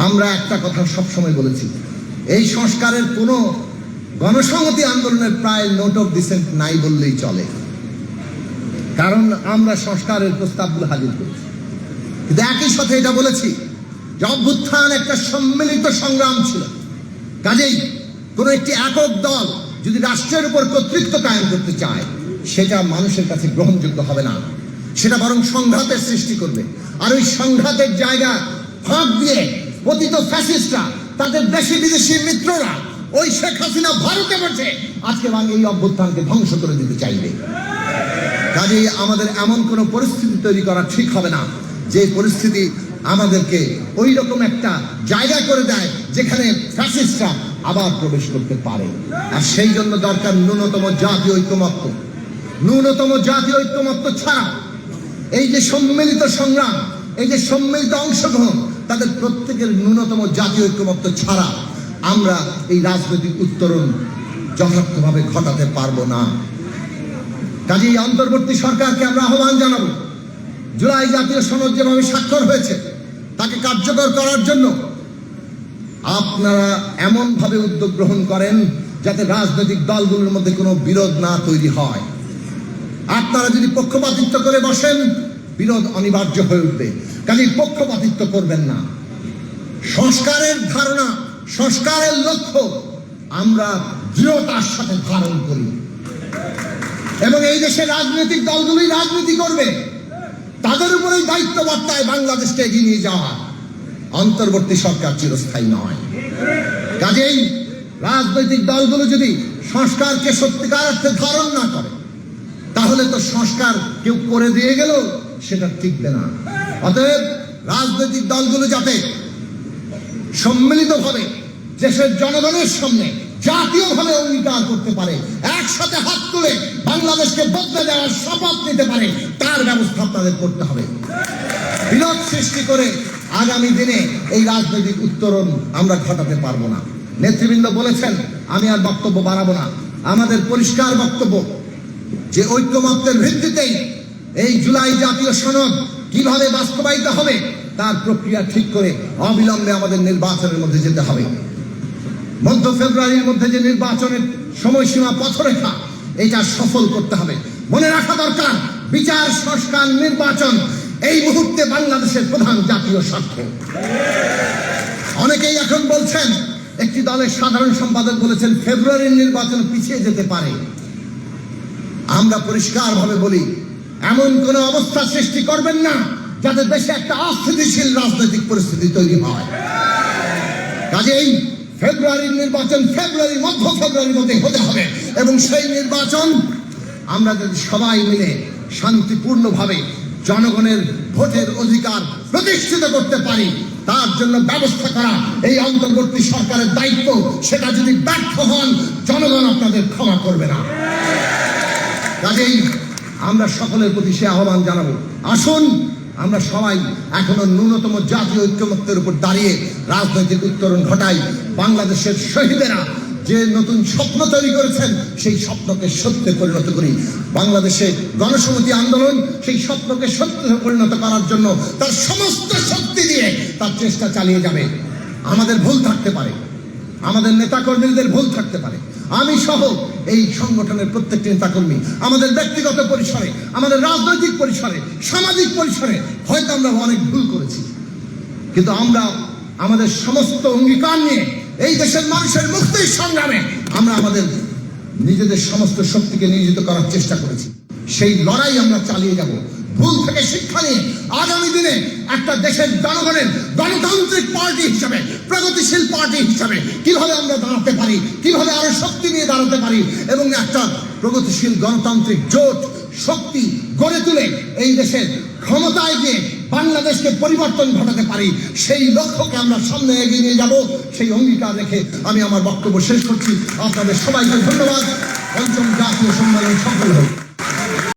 আমরা একটা কথা সবসময় বলেছি, এই সংস্কারের কোনো গণসংহতি আন্দোলনের প্রায় নোট অফ ডিসেন্ট নাই বললেই চলে। কারণ আমরা সংস্কারের প্রস্তাবগুলো হাজির করেছি। কিন্তু একই সাথে এটা বলেছি যে অভ্যুত্থান একটা সম্মিলিত সংগ্রাম ছিল। কাজেই কোন একটি একক দল যদি রাষ্ট্রের উপর কর্তৃত্ব কায়েম করতে চায়, সেটা মানুষের কাছে গ্রহণযোগ্য হবে না। সেটা বরং সংঘাতের সৃষ্টি করবে। আর ওই সংঘাতের জায়গা ফাঁক দিয়ে পতিত ফ্যাসিস্টরা তাদের দেশি বিদেশি মিত্ররা, ওই শেখ হাসিনা ভারতে বসে আজকে বাংলা এই অভ্যুত্থানকে ধ্বংস করে দিতে চাইবে। কাজেই আমাদের এমন কোনো পরিস্থিতি তৈরি করা ঠিক হবে না, যে পরিস্থিতি আমাদেরকে ওই রকম একটা জায়গা করে দেয় যেখানে ফ্যাসিস্টরা আবার প্রবেশ করতে পারে। আর সেই জন্য দরকার ন্যূনতম জাতীয় ঐক্যমত্য। ন্যূনতম জাতীয় ঐক্যমত্য ছাড়া এই যে সম্মিলিত সংগ্রাম, এই যে সম্মিলিত অংশগ্রহণ তাদের প্রত্যেকের ন্যূনতম জাতীয় ঐক্যমত্য ছাড়া আমরা এই রাজনৈতিক উত্তরণ যথার্থভাবে ঘটাতে পারব না। কাজেই অন্তর্বর্তী সরকারকে আমরা আহ্বান জানাব, জুলাই জাতীয় সনদ যেভাবে স্বাক্ষর হয়েছে, তাকে কার্যকর করার জন্য আপনারা এমনভাবে উদ্যোগ গ্রহণ করেন যাতে রাজনৈতিক দলগুলোর মধ্যে কোনো বিরোধ না তৈরি হয়। আপনারা যদি পক্ষপাতিত্ব করে বসেন বিরোধ অনিবার্য হয়ে উঠবে। কাজেই পক্ষপাতিত্ব করবেন না। সংস্কারের ধারণা, সংস্কারের লক্ষ্য আমরা দৃঢ়তার সাথে ধারণ করি। এবং এই দেশের রাজনৈতিক দলগুলোই রাজনীতি করবে। তাদের উপরেই দায়িত্ব বর্তায় বাংলাদেশকে এগিয়ে নিয়ে যাওয়া। অন্তর্বর্তী সরকার চিরস্থায়ী নয়। কাজেই রাজনৈতিক দলগুলো যদি সংস্কারকে সত্যিকার অর্থে ধারণ না করে, তাহলে তো সংস্কার কেউ করে দিয়ে গেল। সেটা টিকবে না। অতএব রাজনৈতিক দলগুলো যাতে সম্মিলিতভাবে দেশের জনগণের সামনে জাতীয়ভাবে অঙ্গীকার করতে পারে, একসাথে হাত তুলে বাংলাদেশকে বদলে দেওয়ার শপথ নিতে পারে, তার ব্যবস্থা আপনাদের করতে হবে। বিরোধ সৃষ্টি করে আগামী দিনে এই রাজনৈতিক উত্তরণ আমরা ঘটাতে পারব না। নেতৃবৃন্দ বলেছেন, আমি আর বক্তব্য বাড়াবো না। আমাদের পরিষ্কার বক্তব্য যে ঐক্যমত্যের ভিত্তিতেই এই জুলাই জাতীয় সনদ কীভাবে বাস্তবায়িত হবে, তার প্রক্রিয়া ঠিক করে অবিলম্বে আমাদের নির্বাচনের মধ্যে যেতে হবে। মধ্য ফেব্রুয়ারির মধ্যে যে নির্বাচনের সময়সীমা পথরেখা, এটা সফল করতে হবে। মনে রাখা দরকার, বিচার, সংস্কার, নির্বাচন, এই মুহূর্তে বাংলাদেশের প্রধান জাতীয় স্বার্থ। অনেকেই এখন বলছেন, একটি দলের সাধারণ সম্পাদক বলেছেন, ফেব্রুয়ারির নির্বাচন পিছিয়ে যেতে পারে। আমরা পরিষ্কারভাবে বলি এমন কোন অবস্থা সৃষ্টি করবেন না যাতে দেশে একটা অস্থিতিশীল রাজনৈতিক পরিস্থিতি তৈরি হয়। কাজেই ফেব্রুয়ারির নির্বাচন ফেব্রুয়ারি, মধ্য ফেব্রুয়ারির মধ্যে হতে হবে এবং সেই নির্বাচন আমরা যদি সবাই মিলে শান্তিপূর্ণভাবে জনগণের ভোটের অধিকার প্রতিষ্ঠিত করতে পারি, তার জন্য ব্যবস্থা করা এই অন্তর্বর্তী সরকারের দায়িত্ব, সেটা যদি ব্যর্থ হন, জনগণ আপনাদের ক্ষমা করবে না। কাজেই আমরা সকলের প্রতি সে আহ্বান জানাব। আসুন, আমরা সবাই এখনও ন্যূনতম জাতীয় ঐক্যমত্যের উপর দাঁড়িয়ে রাজনৈতিক উত্তরণ ঘটাই। বাংলাদেশের শহীদেরা যে নতুন স্বপ্ন তৈরি করেছেন, সেই স্বপ্নকে সত্যে পরিণত করি। বাংলাদেশে গণসংহতি আন্দোলন সেই স্বপ্নকে সত্যে পরিণত করার জন্য তার সমস্ত শক্তি দিয়ে তার চেষ্টা চালিয়ে যাবে। আমাদের ভুল থাকতে পারে। আমাদের নেতাকর্মীদের ভুল থাকতে পারে। আমি সহ এই সংগঠনের প্রত্যেকটি নেতাকর্মী, আমাদের ব্যক্তিগত পরিসরে, আমাদের রাজনৈতিক পরিসরে, সামাজিক পরিসরে, হয়তো আমরা অনেক ভুল করেছি। কিন্তু আমরা আমাদের সমস্ত অঙ্গীকার নিয়ে এই দেশের মানুষের মুক্তির সংগ্রামে আমরা আমাদের নিজেদের সমস্ত শক্তিকে নিয়োজিত করার চেষ্টা করেছি। সেই লড়াই আমরা চালিয়ে যাব। ভুল থেকে শিক্ষা নিয়ে আগামী দিনে একটা দেশের জনগণের গণতান্ত্রিক পার্টি হিসাবে, প্রগতিশীল পার্টি হিসাবে কীভাবে আমরা দাঁড়াতে পারি, কীভাবে আরও শক্তি নিয়ে দাঁড়াতে পারি এবং একটা প্রগতিশীল গণতান্ত্রিক জোট, শক্তি গড়ে তুলে এই দেশের ক্ষমতায় গিয়ে বাংলাদেশকে পরিবর্তন ঘটাতে পারি, সেই লক্ষ্যকে আমরা সামনে এগিয়ে নিয়ে যাব, সেই অঙ্গীকার রেখে আমি আমার বক্তব্য শেষ করছি। আপনাদের সবাইকে ধন্যবাদ। পঞ্চম জাতীয় সম্মেলন সফল হোক।